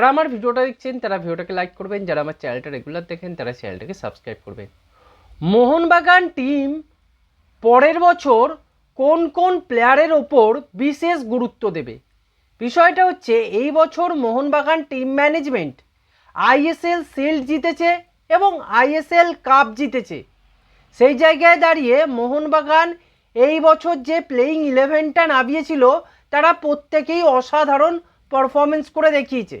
যারা আমার ভিডিওটা দেখছেন, তারা ভিডিওটাকে লাইক করবেন, যারা আমার চ্যানেলটা রেগুলার দেখেন, তারা চ্যানেলটাকে সাবস্ক্রাইব করবেন। মোহনবাগান টিম পরের বছর কোন কোন প্লেয়ারের ওপর বিশেষ গুরুত্ব দেবে? বিষয়টা হচ্ছে, এই বছর Mohun Bagan team management ISL shield জিতেছে এবং আইএসএল কাপ জিতেছে। সেই জায়গায় দাঁড়িয়ে মোহনবাগান এই বছর যে প্লেয়িং ইলেভেনটা নামিয়েছিল, তারা প্রত্যেকেই অসাধারণ পারফরমেন্স করে দেখিয়েছে।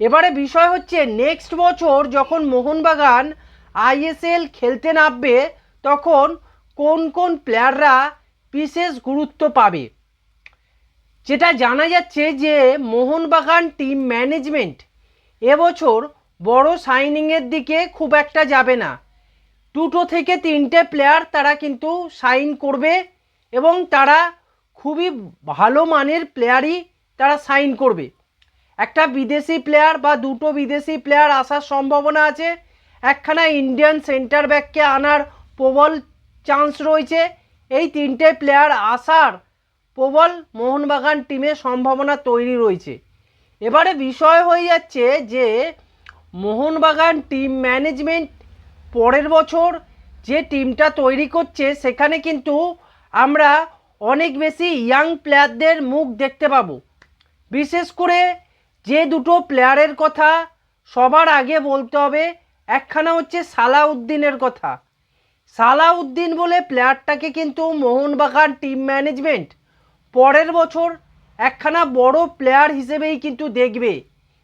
এবারে বিষয় হচ্ছে নেক্সট বছর যখন মোহনবাগান আইএসএল খেলতে নামবে, তখন কোন কোন প্লেয়াররা বিশেষ গুরুত্ব পাবে? যেটা জানা যাচ্ছে যে, মোহনবাগান টিম ম্যানেজমেন্ট এবছর বড় সাইনিংয়ের দিকে খুব একটা যাবে না। দুটো থেকে তিনটে প্লেয়ার তারা কিন্তু সাইন করবে এবং তারা খুবই ভালো মানের প্লেয়ারই তারা সাইন করবে। একটা বিদেশি প্লেয়ার বা দুটো বিদেশি প্লেয়ার আসার সম্ভাবনা আছে। একখানা ইন্ডিয়ান সেন্টার ব্যাককে আনার প্রবল চান্স রয়েছে। এই তিনটে প্লেয়ার আসার প্রবল মোহনবাগান টিমের সম্ভাবনা তৈরি রয়েছে। এবারে বিষয় হয়ে যাচ্ছে যে, মোহনবাগান টিম ম্যানেজমেন্ট পরের বছর যে টিমটা তৈরি করছে, সেখানে কিন্তু আমরা অনেক বেশি ইয়াং প্লেয়ারদের মুখ দেখতে পাবো। বিশেষ করে যে দুটো প্লেয়ারের কথা সবার আগে বলতে হবে, একখানা হচ্ছে সালাউদ্দিনের কথা। সালাউদ্দিন বলে প্লেয়ারটাকে কিন্তু মোহনবাগান টিম ম্যানেজমেন্ট পরের বছর একখানা বড় প্লেয়ার হিসেবেই কিন্তু দেখবে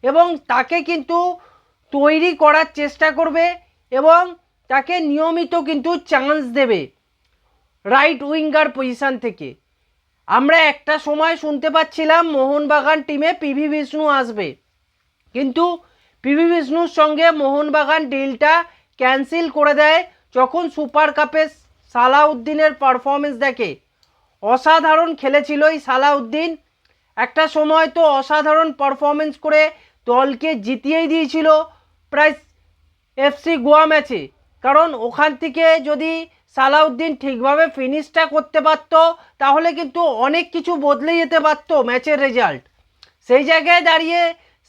এবং তাকে কিন্তু তৈরি করার চেষ্টা করবে এবং তাকে নিয়মিত কিন্তু চান্স দেবে। রাইট উইঙ্গার পজিশান থেকে। আমরা একটা সময় শুনতে পাচ্ছিলাম মোহনবাগান টিমে পিভি বিষ্ণু আসবে। কিন্তু পিভি বিষ্ণুর সঙ্গে মোহনবাগান ডিলটা ক্যান্সেল করে দেয় যখন সুপার কাপে সালাউদ্দিনের পারফরমেন্স দেখে। অসাধারণ খেলেছিল এই সালাউদ্দিন। একটা সময় তো অসাধারণ পারফরমেন্স করে দলকে জিতিয়েই দিয়েছিল প্রায় এফসি গোয়া ম্যাচে। কারণ ওখান থেকে যদি সালাউদ্দিন ঠিকভাবে ফিনিশটা করতে পারত, তাহলে কিন্তু অনেক কিছু বদলে যেতে পারতো ম্যাচের রেজাল্ট সেই জায়গায় দাঁড়িয়ে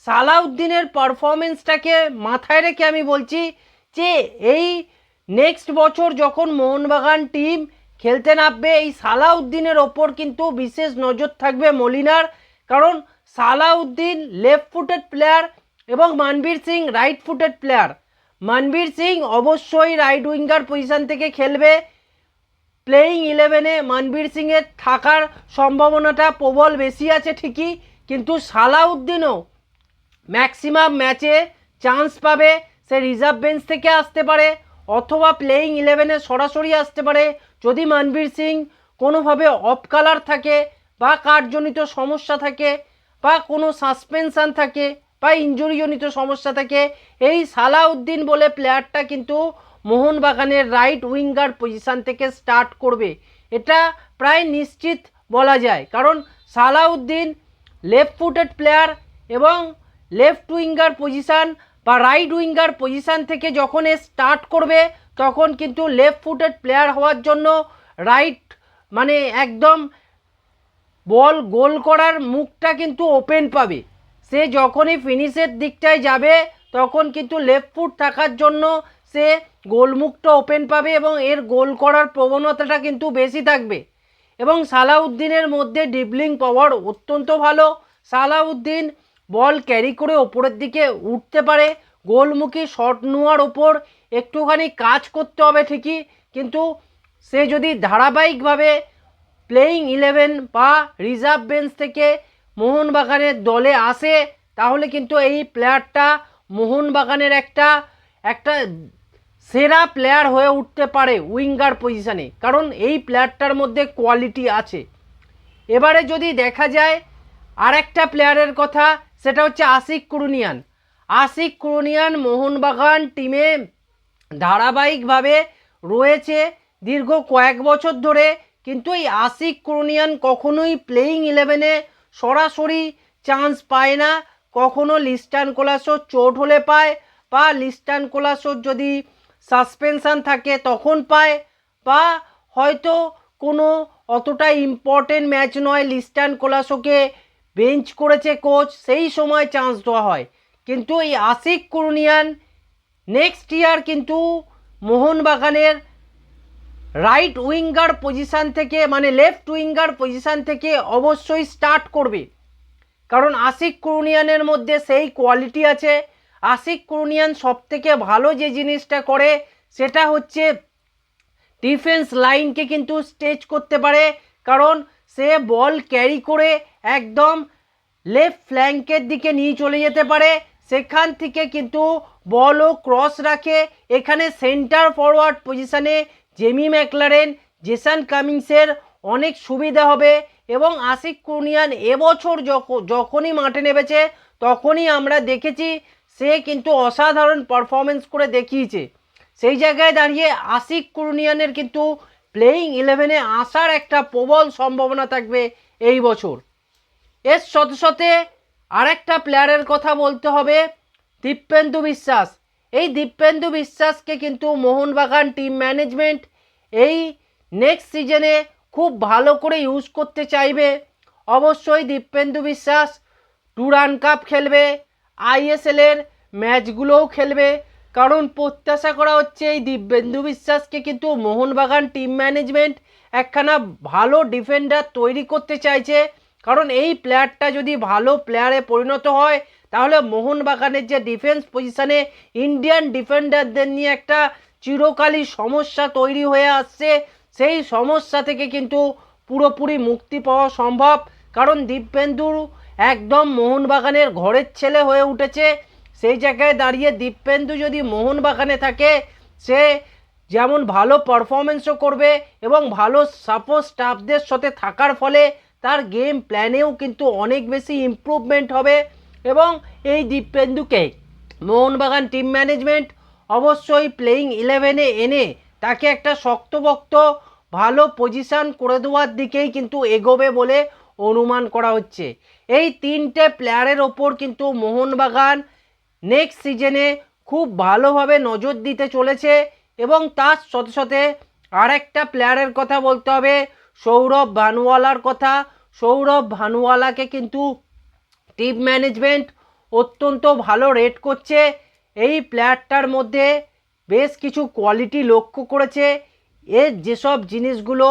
সালাউদ্দিনের পারফরমেন্সটাকে মাথায় রেখে আমি বলছি যে, এই নেক্সট বছর যখন মোহনবাগান টিম খেলতে নামবে, এই সালাউদ্দিনের ওপর কিন্তু বিশেষ নজর থাকবে মলিনার, কারণ সালাউদ্দিন লেফট ফুটেড প্লেয়ার এবং Manvir Singh right footed player Manvir Singh অবশ্যই রাইট উইঙ্গার পজিশন থেকে খেলবে। প্লেয়িং ইলেভেনে মানবীর সিংয়ের থাকার সম্ভাবনাটা প্রবল বেশি আছে ঠিকই, কিন্তু সালাউদ্দিনও ম্যাক্সিমাম ম্যাচে চান্স পাবে, সে রিজার্ভ বেঞ্চ থেকে আসতে পারে, অথবা প্লেয়িং ইলেভেনে সরাসরি আসতে পারে। যদি মানবীর সিং কোনোভাবে অফ কালার থাকে, বা কার্ডজনিত সমস্যা থাকে, বা কোনো সাসপেনশান থাকে বা ইঞ্জুরিজনিত সমস্যা থাকে। এই সালাউদ্দিন বলে প্লেয়ারটা কিন্তু মোহনবাগানের রাইট উইঙ্গার পজিশান থেকে স্টার্ট করবে। এটা প্রায় নিশ্চিত বলা যায়। কারণ সালাউদ্দিন লেফট ফুটেড প্লেয়ার এবং লেফট উইঙ্গার পজিশান বা রাইট উইঙ্গার পজিশান থেকে যখন এ স্টার্ট করবে, তখন কিন্তু লেফট ফুটেড প্লেয়ার হওয়ার জন্য রাইট মানে একদম বল গোল করার মুখটা কিন্তু ওপেন পাবে। সে যখনই ফিনিশের দিকটায় যাবে, তখন কিন্তু লেফট ফুট থাকার জন্য সে গোলমুখটা ওপেন পাবে এবং এর গোল করার প্রবণতাটা কিন্তু বেশি থাকবে। এবং সালাউদ্দিনের মধ্যে ডিবলিং পাওয়ার অত্যন্ত ভালো। সালাউদ্দিন বল ক্যারি করে ওপরের দিকে উঠতে পারে, গোলমুখী শট নেওয়ার ওপর একটুখানি কাজ করতে হবে ঠিকই, কিন্তু সে যদি ধারাবাহিকভাবে প্লেয়িং ইলেভেন বা রিজার্ভ বেঞ্চ থেকে মোহনবাগানের দলে আসে তাহলে কিন্তু এই প্লেয়ারটা মোহনবাগানের একটা একটা সেরা প্লেয়ার হয়ে উঠতে পারে উইঙ্গার পজিশানে কারণ এই প্লেয়ারটার মধ্যে কোয়ালিটি আছে। এবারে যদি দেখা যায়, আরেকটা প্লেয়ারের কথা, সেটা হচ্ছে আশিক কুরুনিয়ান। আশিক কুরুনিয়ান মোহনবাগান টিমে ধারাবাহিকভাবে রয়েছে দীর্ঘ কয়েক বছর ধরে, কিন্তু এই আশিক কুরুনিয়ান কখনোই প্লেয়িং ইলেভেনে সরাসরি চান্স পায় না। কখনো লিস্টান কোলাসোর চোট হলে পায় বা লিস্টান কোলাসোর যদি সাসপেনশান থাকে তখন পায় বা হয়তো কোনো অতটা ইম্পর্টেন্ট ম্যাচ নয় লিস্টান কোলাসোকে বেঞ্চ করেছে কোচ সেই সময় চান্স দেওয়া হয়। কিন্তু এই আশিক কুরুনিয়ান নেক্সট ইয়ার কিন্তু মোহনবাগানের রাইট উইঙ্গার পজিশান থেকে মানে লেফট উইঙ্গার পজিশান থেকে অবশ্যই স্টার্ট করবে। কারণ আশিক কুরুনিয়ানের মধ্যে সেই কোয়ালিটি আছে। আশিক কুরুনিয়ান সব থেকে ভালো যে জিনিসটা করে, সেটা হচ্ছে ডিফেন্স লাইনকে কিন্তু স্টেচ করতে পারে। কারণ সে বল ক্যারি করে একদম লেফট ফ্ল্যাঙ্কের দিকে নিয়ে চলে যেতে পারে। সেখান থেকে কিন্তু বলও ক্রস রাখে। এখানে সেন্টার ফরওয়ার্ড পজিশনে জেমি ম্যাকলারেন, জেসান কামিংসের অনেক সুবিধা হবে এবং আশিক কুনিয়ান এবছর যখ- যখনই মাঠে নেমেছে তখনই আমরা দেখেছি সে কিন্তু অসাধারণ পারফরমেন্স করে দেখিয়েছে। সেই জায়গায় দাঁড়িয়ে আশিক কুরুনিয়ানের কিন্তু প্লেয়িং ইলেভেনে আসার একটা প্রবল সম্ভাবনা থাকবে এই বছর। এর সাথে সাথে আরেকটা প্লেয়ারের কথা বলতে হবে, দীপেন্দু বিশ্বাস। এই দীপেন্দু বিশ্বাসকে কিন্তু মোহনবাগান টিম ম্যানেজমেন্ট এই নেক্সট সিজনে খুব ভালো করে ইউজ করতে চাইবে। অবশ্যই দীপেন্দু বিশ্বাস টুরান কাপ খেলবে আইএসএলের ম্যাচগুলোও খেলবে। কারণ প্রত্যাশা করা হচ্ছে এই দিব্যেন্দু বিশ্বাসকে কিন্তু মোহনবাগান টিম ম্যানেজমেন্ট একখানা ভালো ডিফেন্ডার তৈরি করতে চাইছে। কারণ এই প্লেয়ারটা যদি ভালো প্লেয়ারে পরিণত হয় তাহলে মোহনবাগানের যে ডিফেন্স পজিশনে ইন্ডিয়ান ডিফেন্ডারদের নিয়ে একটা চিরকালই সমস্যা তৈরি হয়ে আসছে। সেই সমস্যা থেকে কিন্তু পুরোপুরি মুক্তি পাওয়া সম্ভব। কারণ দীপেন্দুর একদম মোহনবাগানের ঘরের ছেলে হয়ে উঠেছে। সেই জায়গায় দাঁড়িয়ে দীপেন্দু যদি মোহনবাগানে থাকে, সে যেমন ভালো পারফরমেন্সও করবে এবং ভালো সাপোর্ট স্টাফদের সাথে থাকার ফলে তার গেম প্ল্যানেও কিন্তু অনেক বেশি ইমপ্রুভমেন্ট হবে। এবং এই দীপেন্দুকে মোহনবাগান টিম ম্যানেজমেন্ট অবশ্যই প্লেয়িং ইলেভেনে এনে তাকে একটা শক্তপোক্ত, ভালো পজিশন করে দেওয়ার দিকেই কিন্তু এগোবে বলে অনুমান করা হচ্ছে। এই তিনটে প্লেয়ারের ওপর কিন্তু মোহনবাগান নেক্সট সিজনে খুব ভালোভাবে নজর দিতে চলেছে এবং তার সাথে সাথে আরেকটা প্লেয়ারের কথা বলতে হবে, সৌরভ ভানুওয়ালার কথা। সৌরভ ভানুওয়ালাকে কিন্তু টিম ম্যানেজমেন্ট অত্যন্ত ভালো রেট করছে। এই প্লেয়ারটার মধ্যে বেশ কিছু কোয়ালিটি লক্ষ্য করেছে। এর যেসব জিনিসগুলো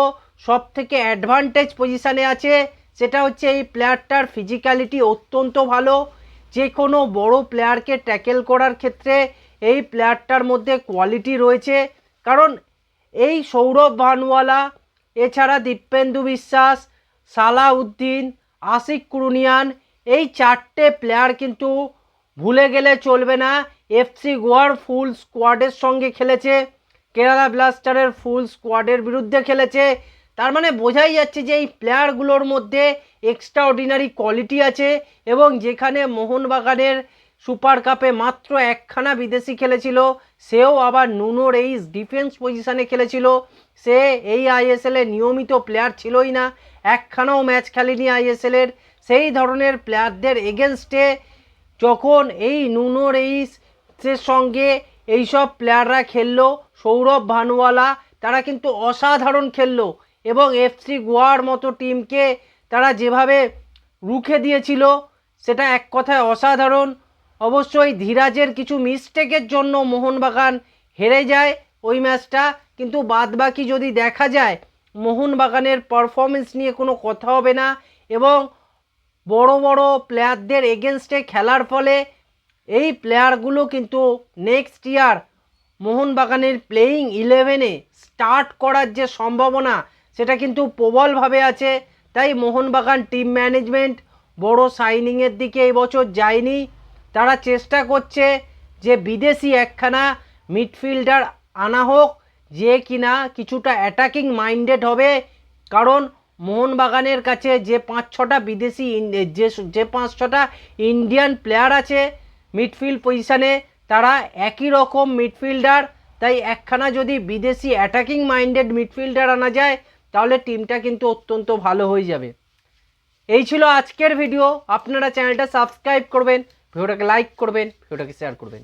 সব থেকে অ্যাডভান্টেজ পজিশানে আছে, সেটা হচ্ছে এই প্লেয়ারটার ফিজিক্যালিটি অত্যন্ত ভালো। যে কোনো বড় প্লেয়ারকে ট্যাকেল করার ক্ষেত্রে এই প্লেয়ারটার মধ্যে কোয়ালিটি রয়েছে। কারণ এই সৌরভ ভানওয়ালা, এছাড়া দীপেন্দু বিশ্বাস, সালাউদ্দিন, আশিক কুরুনিয়ান এই চারটে প্লেয়ার কিন্তু ভুলে গেলে চলবে না। এফসি গোয়ার ফুল স্কোয়াডের সঙ্গে খেলেছে। কেরালা ব্লাস্টারের ফুল স্কোয়াডের বিরুদ্ধে খেলেছে। তার মানে বোঝাই যাচ্ছে যে এই প্লেয়ারগুলোর মধ্যে এক্সট্রা অর্ডিনারি কোয়ালিটি আছে এবং যেখানে মোহনবাগানের সুপার কাপে মাত্র একখানা বিদেশি খেলেছিল, সেও আবার নুনো রেইস ডিফেন্স পজিশানে খেলেছিল। সে এই আইএসএলে নিয়মিত প্লেয়ার ছিলই না। একখানাও ম্যাচ খেলেনি আইএসএলের সেই ধরনের প্লেয়ারদের এগেনস্টে যখন এই নুনো রেইসের সঙ্গে এইসব প্লেয়াররা খেললো, সৌরভ ভানুওয়ালা তারা কিন্তু অসাধারণ খেললো এবং এফসি গোয়ার মতো টিমকে তারা যেভাবে রুখে দিয়েছিল, সেটা এক কথায় অসাধারণ। অবশ্যই ধীরাজের কিছু মিস্টেকের জন্য মোহনবাগান হেরে যায় ওই ম্যাচটা, কিন্তু বাদবাকি যদি দেখা যায়, মোহনবাগানের পারফরমেন্স নিয়ে কোনো কথা হবে না এবং বড় বড় প্লেয়ারদের এগেনস্টে খেলার ফলে এই প্লেয়ারগুলো কিন্তু নেক্সট ইয়ার মোহনবাগানের প্লেয়িং ইলেভেনে স্টার্ট করার যে সম্ভাবনা, সেটা কিন্তু প্রবলভাবে আছে। তাই মোহনবাগান টিম ম্যানেজমেন্ট বড় সাইনিংয়ের দিকে এই বছর যায়নি। তারা চেষ্টা করছে যে বিদেশি একখানা মিডফিল্ডার আনা হোক, যে কিনা কিছুটা অ্যাটাকিং মাইন্ডেড হবে। কারণ মোহনবাগানের কাছে যে পাঁচ ছটা বিদেশি যে যে পাঁচ ছটা ইন্ডিয়ান প্লেয়ার আছে মিডফিল্ড পজিশানে, তারা একই রকম মিডফিল্ডার। তাই একখানা যদি বিদেশি অ্যাটাকিং মাইন্ডেড মিডফিল্ডার আনা যায়, তাহলে টিমটা কিন্তু অত্যন্ত ভালো হয়ে যাবে। এই ছিল আজকের ভিডিও আপনারা চ্যানেলটা সাবস্ক্রাইব করবেন, ভিডিওটাকে লাইক করবেন, ভিডিওটাকে শেয়ার করবেন।